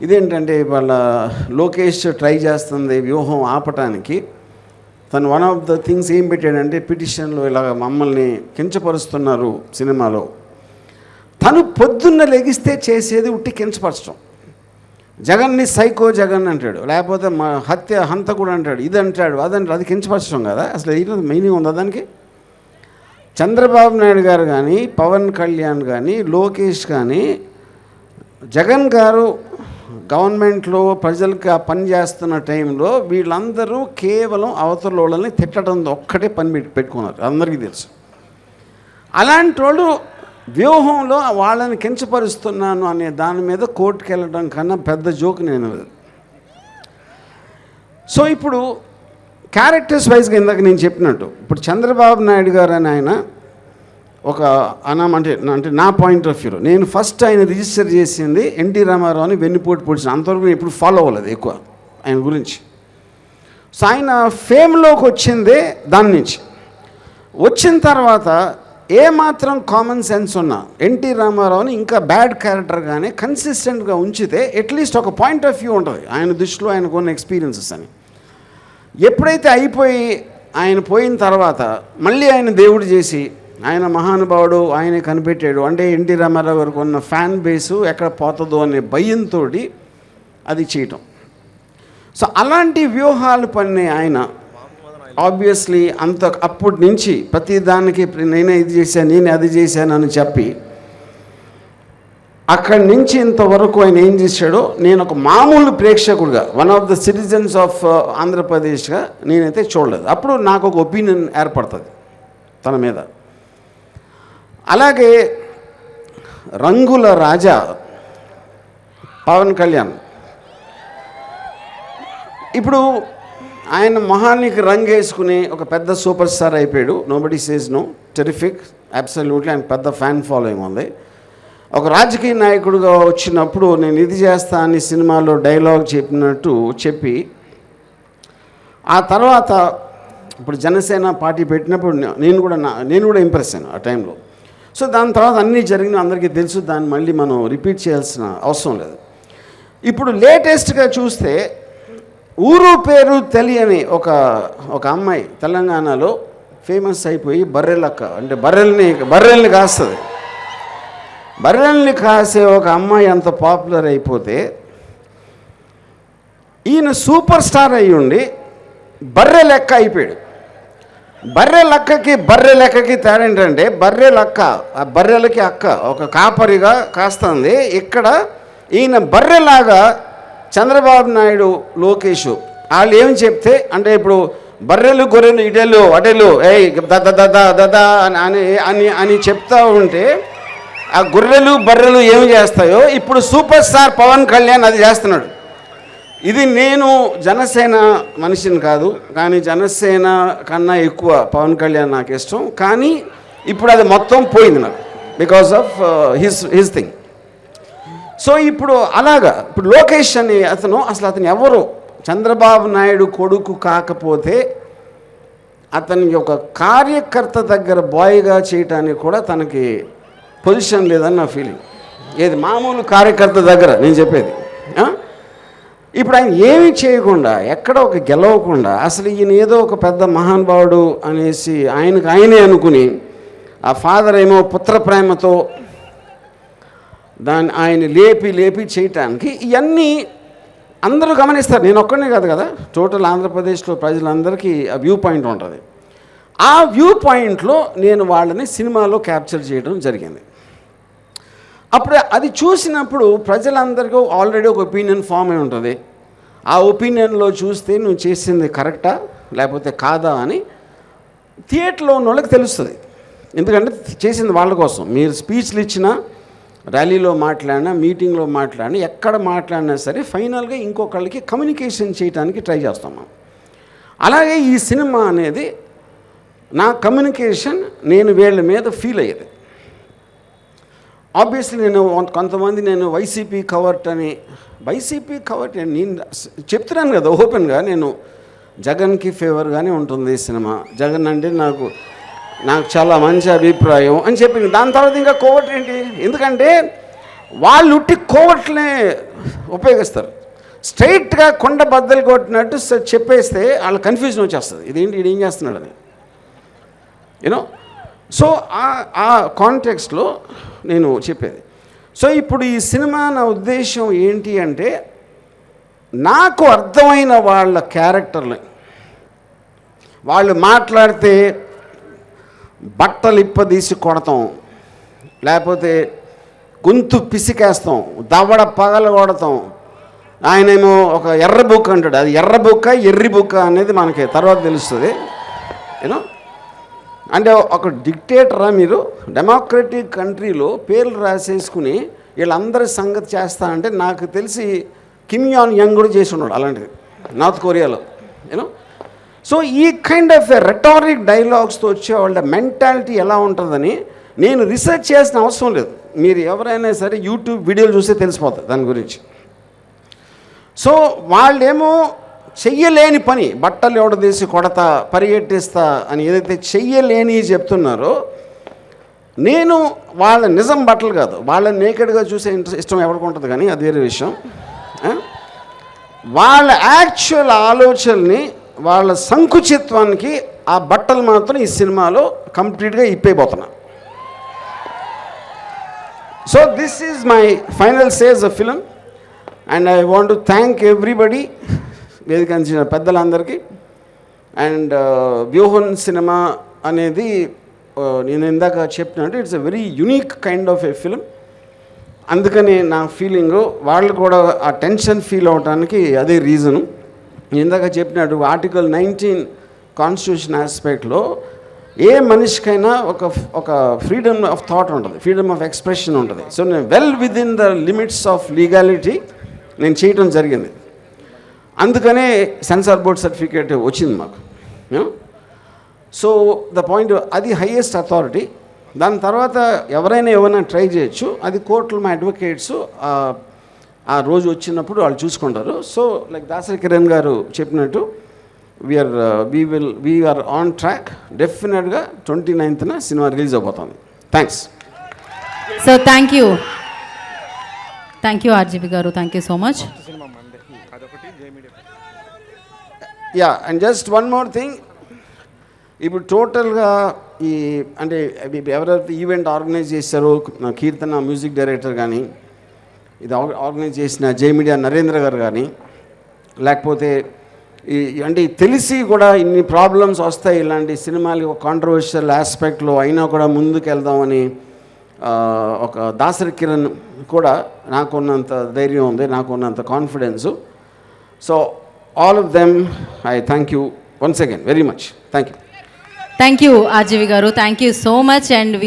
ఇదేంటంటే వాళ్ళ లోకేష్ ట్రై చేస్తుంది వ్యూహం ఆపటానికి. తను వన్ ఆఫ్ ద థింగ్స్ ఏం పెట్టాడంటే పిటిషన్లో ఇలాగ మమ్మల్ని కించపరుస్తున్నారు సినిమాలో. తను పొద్దున్న లెగిస్తే చేసేది ఉట్టి కించపరచడం జగన్ని సైకో జగన్ అంటాడు లేకపోతే మా హత్య హంతకుడు అంటాడు ఇది అంటాడు అదంటాడు అది కించపరచడం కదా అసలు ఏంటో మీనింగ్ ఉందా దానికి? చంద్రబాబు నాయుడు గారు కానీ పవన్ కళ్యాణ్ కానీ లోకేష్ కానీ జగన్ గారు గవర్నమెంట్లో ప్రజలకు ఆ పని చేస్తున్న టైంలో వీళ్ళందరూ కేవలం అవతల వాళ్ళని తిట్టడం ఒక్కటే పని పెట్టుకున్నారు. అందరికీ తెలుసు. అలాంటి వాళ్ళు వ్యూహంలో వాళ్ళని కించపరుస్తున్నాను అనే దాని మీద కోర్టుకు వెళ్ళడం కన్నా పెద్ద జోక్ నేను. సో ఇప్పుడు క్యారెక్టర్స్ వైజ్గా ఇందాక నేను చెప్పినట్టు ఇప్పుడు చంద్రబాబు నాయుడు గారు అని ఆయన ఒక అనం అంటే అంటే నా పాయింట్ ఆఫ్ వ్యూ నేను ఫస్ట్ ఆయన రిజిస్టర్ చేసింది ఎన్టీ రామారావు అని వెన్నుపోటు పొడిచిన. అంతవరకు నేను ఇప్పుడు ఫాలో అవ్వలేదు ఎక్కువ ఆయన గురించి. సో ఆయన ఫేమ్లోకి వచ్చిందే దాని నుంచి. వచ్చిన తర్వాత ఏమాత్రం కామన్ సెన్స్ ఉన్నా ఎన్టీ రామారావుని ఇంకా బ్యాడ్ క్యారెక్టర్ కానీ కన్సిస్టెంట్గా ఉంచితే అట్లీస్ట్ ఒక పాయింట్ ఆఫ్ వ్యూ ఉంటుంది. ఆయన దృష్టిలో ఆయనకు ఉన్న ఎక్స్పీరియన్సెస్ అని. ఎప్పుడైతే అయిపోయి ఆయన పోయిన తర్వాత మళ్ళీ ఆయన దేవుడు చేసి ఆయన మహానుభావుడు ఆయనే కనిపెట్టాడు. అంటే ఎన్టీ రామారావు గారికి ఉన్న ఫ్యాన్ బేసు ఎక్కడ పోతుందో అనే భయంతో అది చేయటం. సో అలాంటి వ్యూహాలు పన్నే ఆయన. ఆబ్వియస్లీ అంత అప్పటి నుంచి ప్రతి దానికి నేనే ఇది చేశాను నేనే అది చేశాను అని చెప్పి అక్కడి నుంచి ఇంతవరకు ఆయన ఏం చేశాడో నేను ఒక మామూలు ప్రేక్షకుడిగా one of the citizens of ఆంధ్రప్రదేశ్గా నేనైతే చూడలేదు. అప్పుడు నాకు ఒక ఒపీనియన్ ఏర్పడుతుంది తన మీద. అలాగే రంగుల రాజా పవన్ కళ్యాణ్. ఇప్పుడు ఆయన మొహానికి రంగు వేసుకుని ఒక పెద్ద సూపర్ స్టార్ అయిపోయాడు. Nobody says no terrific absolutely ఆయన పెద్ద ఫ్యాన్ ఫాలోయింగ్ ఉంది. ఒక రాజకీయ నాయకుడిగా వచ్చినప్పుడు నేను ఇది చేస్తా అని సినిమాలో డైలాగ్ చెప్పినట్టు చెప్పి ఆ తర్వాత ఇప్పుడు జనసేన పార్టీ పెట్టినప్పుడు నేను కూడా నా నేను కూడా ఇంప్రెస్ అయ్యాను ఆ టైంలో సో దాని తర్వాత అన్నీ జరిగిన అందరికీ తెలుసు. దాన్ని మళ్ళీ మనం రిపీట్ చేయాల్సిన అవసరం లేదు. ఇప్పుడు లేటెస్ట్గా చూస్తే ఊరు పేరు తెలియని ఒక ఒక అమ్మాయి తెలంగాణలో ఫేమస్ అయిపోయి బర్రెలక్క అంటే బర్రెల్ని బర్రెల్ని కాస్తుంది. బర్రెల్ని కాసే ఒక అమ్మాయి అంత పాపులర్ అయిపోతే ఈయన సూపర్ స్టార్ అయ్యి ఉండి బర్రె లెక్క అయిపోయాడు. బర్రె లక్కకి బర్రె లెక్కకి తేడా ఏంటంటే బర్రె లక్క ఆ బర్రెలకి అక్క ఒక కాపరిగా కాస్తుంది. ఇక్కడ ఈయన బర్రెలాగా చంద్రబాబు నాయుడు లోకేష్ వాళ్ళు ఏం చెప్తే అంటే ఇప్పుడు బర్రెలు గొర్రెలు ఇటెలు అటెలు ఏయ్ దద దద దద అని అని అని అని చెప్తా ఉంటే ఆ గొర్రెలు బర్రెలు ఏమి చేస్తాయో ఇప్పుడు సూపర్ స్టార్ పవన్ కళ్యాణ్ అది చేస్తున్నాడు. ఇది నేను జనసేన మనిషిని కాదు కానీ జనసేన కన్నా ఎక్కువ పవన్ కళ్యాణ్ నాకు ఇష్టం. కానీ ఇప్పుడు అది మొత్తం పోయింది నాకు because of his his thing so ఇప్పుడు అలాగా ఇప్పుడు లోకేష్ అని అతను అసలు అతను ఎవరు? చంద్రబాబు నాయుడు కొడుకు కాకపోతే అతని ఒక కార్యకర్త దగ్గర బాయ్గా చేయటానికి కూడా తనకి పొజిషన్ లేదని నా ఫీలింగ్ ఏది? మామూలు కార్యకర్త దగ్గర నేను చెప్పేది. ఇప్పుడు ఆయన ఏమీ చేయకుండా ఎక్కడ ఒక గెలవకుండా అసలు ఈయన ఏదో ఒక పెద్ద మహానుభావుడు అనేసి ఆయనకు ఆయనే అనుకుని ఆ ఫాదర్ ఏమో పుత్ర ప్రేమతో దాన్ని ఆయన లేపి లేపి చేయటానికి ఇవన్నీ అందరూ గమనిస్తారు. నేను ఒక్కనే కాదు కదా టోటల్ ఆంధ్రప్రదేశ్లో ప్రజలందరికీ ఆ వ్యూ పాయింట్ ఉంటుంది. ఆ వ్యూ పాయింట్లో నేను వాళ్ళని సినిమాలో క్యాప్చర్ చేయడం జరిగింది. అప్పుడు అది చూసినప్పుడు ప్రజలందరికీ ఆల్రెడీ ఒక ఒపీనియన్ ఫామ్ అయి ఉంటుంది. ఆ ఒపీనియన్లో చూస్తే నువ్వు చేసింది కరెక్టా లేకపోతే కాదా అని థియేటర్లో ఉన్న వాళ్ళకి తెలుస్తుంది. ఎందుకంటే చేసింది వాళ్ళ కోసం. మీరు స్పీచ్లు ఇచ్చినా ర్యాలీలో మాట్లాడినా మీటింగ్లో మాట్లాడినా ఎక్కడ మాట్లాడినా సరే ఫైనల్గా ఇంకొకళ్ళకి కమ్యూనికేషన్ చేయడానికి ట్రై చేస్తాం మనం. అలాగే ఈ సినిమా అనేది నా కమ్యూనికేషన్ నేను వీళ్ళ మీద ఫీల్ అయ్యేది. ఆబ్వియస్లీ నేను కొంతమంది నేను వైసీపీ కవర్ట్ అని వైసీపీ కవర్ట్ అని నేను చెప్తున్నాను కదా ఓపెన్గా నేను జగన్కి ఫేవర్గానే ఉంటుంది ఈ సినిమా. జగన్ అంటే నాకు నాకు చాలా మంచి అభిప్రాయం అని చెప్పింది. దాని తర్వాత ఇంకా కోవట్ ఏంటి? ఎందుకంటే వాళ్ళు ఉట్టి కోవట్లనే ఉపయోగిస్తారు. స్ట్రైట్గా కొండ బద్దలు కొట్టినట్టు చెప్పేస్తే వాళ్ళ కన్ఫ్యూజన్ వచ్చేస్తుంది. ఇదేంటి ఇది ఏం చేస్తున్నాడని యూనో సో ఆ ఆ కాంటెక్స్ట్లో నేను చెప్పేది. సో ఇప్పుడు ఈ సినిమా నా ఉద్దేశం ఏంటి అంటే నాకు అర్థమైన వాళ్ళ క్యారెక్టర్లు. వాళ్ళు మాట్లాడితే బట్టలు ఇప్పదీసి కొడతాం లేకపోతే గొంతు పిసికేస్తాం దవడ పగల కొడతాం. ఆయనేమో ఒక ఎర్ర బుక్ అంటాడు. అది ఎర్ర బుక్క ఎర్రి బుక్క అనేది మనకి తర్వాత తెలుస్తుంది. యూనో అంటే ఒక డిక్టేటరా మీరు? డెమోక్రటిక్ కంట్రీలో పేర్లు రాసేసుకుని వీళ్ళందరి సంగతి చేస్తానంటే నాకు తెలిసి కిమ్ యాన్ యంగ్ కూడా చేసి ఉన్నాడు అలాంటిది నార్త్ కొరియాలో you know so kind of rhetoric డైలాగ్స్తో వచ్చే వాళ్ళ మెంటాలిటీ ఎలా ఉంటుందని నేను రీసెర్చ్ చేసిన అవసరం లేదు. మీరు ఎవరైనా సరే యూట్యూబ్ వీడియోలు చూస్తే తెలిసిపోతుంది దాని గురించి. సో వాళ్ళేమో చెయ్యలేని పని బట్టలు ఎవడదీసి కొడతా పరిగెట్టిస్తా అని ఏదైతే చెయ్యలేని చెప్తున్నారో నేను వాళ్ళ నిజం బట్టలు కాదు వాళ్ళని నేకెడ్గా చూసే ఇంట్రెస్ట్ ఇష్టం ఎవరికి ఉంటుంది కానీ అది వేరే విషయం. వాళ్ళ యాక్చువల్ ఆలోచనని వాళ్ళ సంకుచిత్వానికి ఆ బట్టలు మాత్రం ఈ సినిమాలో కంప్లీట్గా ఇప్పైపోతున్నా so this is my final says a film and I want to thank everybody వేదిక అందించిన పెద్దలందరికీ. అండ్ వ్యూహన్ సినిమా అనేది నేను ఇందాక చెప్పినట్టు it's a very unique kind of a film. అందుకని నా ఫీలింగ్ వాళ్ళు కూడా ఆ టెన్షన్ ఫీల్ అవడానికి అదే రీజను. ఇందాక చెప్పినట్టు ఆర్టికల్ నైన్టీన్ కాన్స్టిట్యూషన్ ఆస్పెక్ట్లో ఏ మనిషికైనా ఒక ఒక ఫ్రీడమ్ ఆఫ్ థాట్ ఉంటుంది ఫ్రీడమ్ ఆఫ్ ఎక్స్ప్రెషన్ ఉంటుంది. సో నేను well within the limits of legality నేను చేయటం జరిగింది. అందుకనే సెన్సార్ బోర్డ్ సర్టిఫికేట్ వచ్చింది మాకు. సో ద పాయింట్ అది హైయెస్ట్ అథారిటీ. దాని తర్వాత ఎవరైనా ఏమైనా ట్రై చేయొచ్చు. అది కోర్టులో మా అడ్వకేట్స్ ఆ రోజు వచ్చినప్పుడు వాళ్ళు చూసుకుంటారు. సో లైక్ దాసరి కిరణ్ గారు చెప్పినట్టు we are we will we are on track డెఫినెట్గా ట్వంటీ నైన్త్న సినిమా రిలీజ్ అయిపోతుంది thanks so thank you thank you RGB గారు. Thank you so much yeah and just one more thing ఇప్పుడు టోటల్గా ఈ అంటే ఎవరెవరైతే ఈవెంట్ ఆర్గనైజ్ చేశారో నా కీర్తన మ్యూజిక్ డైరెక్టర్ కానీ ఇది ఆర్గనైజ్ చేసిన జే మీడియా నరేంద్ర గారు కానీ లేకపోతే ఈ అంటే తెలిసి కూడా ఇన్ని ప్రాబ్లమ్స్ వస్తాయి ఇలాంటి సినిమాలు కాంట్రవర్షియల్ ఆస్పెక్ట్లో అయినా కూడా ముందుకు వెళ్దామని ఒక దాసరి కిరణ్ కూడా నాకున్నంత ధైర్యం ఉంది నాకున్నంత confidence So, all of them, I thank you once again very much. Thank you. Thank you, Ajivigaru. Thank you so much. And we